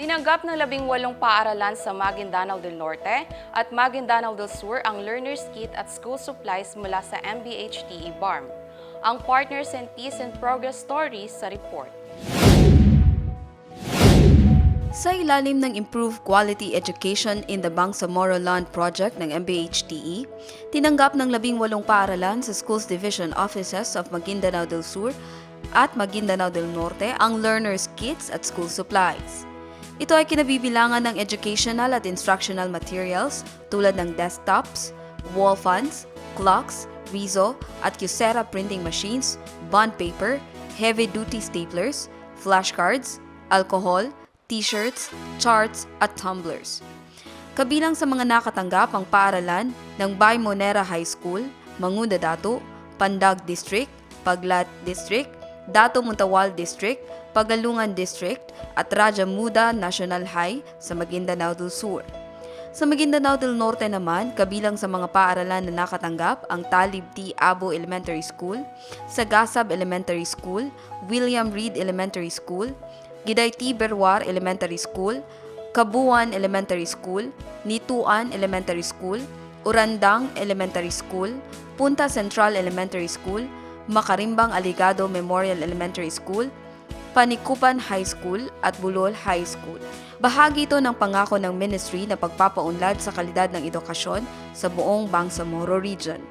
Tinanggap ng labing walong paaralan sa Maguindanao del Norte at Maguindanao del Sur ang learner's kit at school supplies mula sa MBHTE BARM. Ang Partners in Peace and Progress Stories sa report. Sa ilalim ng Improved Quality Education in the Bangsamoro Land Project ng MBHTE, tinanggap ng labing walong paaralan sa Schools Division Offices of Maguindanao del Sur at Maguindanao del Norte ang learners' kits at school supplies. Ito ay kinabibilangan ng educational at instructional materials tulad ng desktops, wall fans, clocks, Rizo at Kyocera printing machines, bond paper, heavy-duty staplers, flashcards, alcohol, t-shirts, charts at tumblers. Kabilang sa mga nakatanggap ang paaralan ng Bay Monera High School, Mangunda Dato, Pandag District, Paglat District, Dato Muntawal District, Pagalungan District at Raja Muda National High sa Maguindanao del Sur. Sa Maguindanao del Norte naman, kabilang sa mga paaralan na nakatanggap ang Talib T. Abo Elementary School, Sagasab Elementary School, William Reed Elementary School, Giday T. Berwar Elementary School, Kabuan Elementary School, Nituan Elementary School, Urandang Elementary School, Punta Central Elementary School, Makarimbang Aligado Memorial Elementary School, Panikupan High School at Bulol High School. Bahagi ito ng pangako ng ministry na pagpapaunlad sa kalidad ng edukasyon sa buong Bangsamoro Region.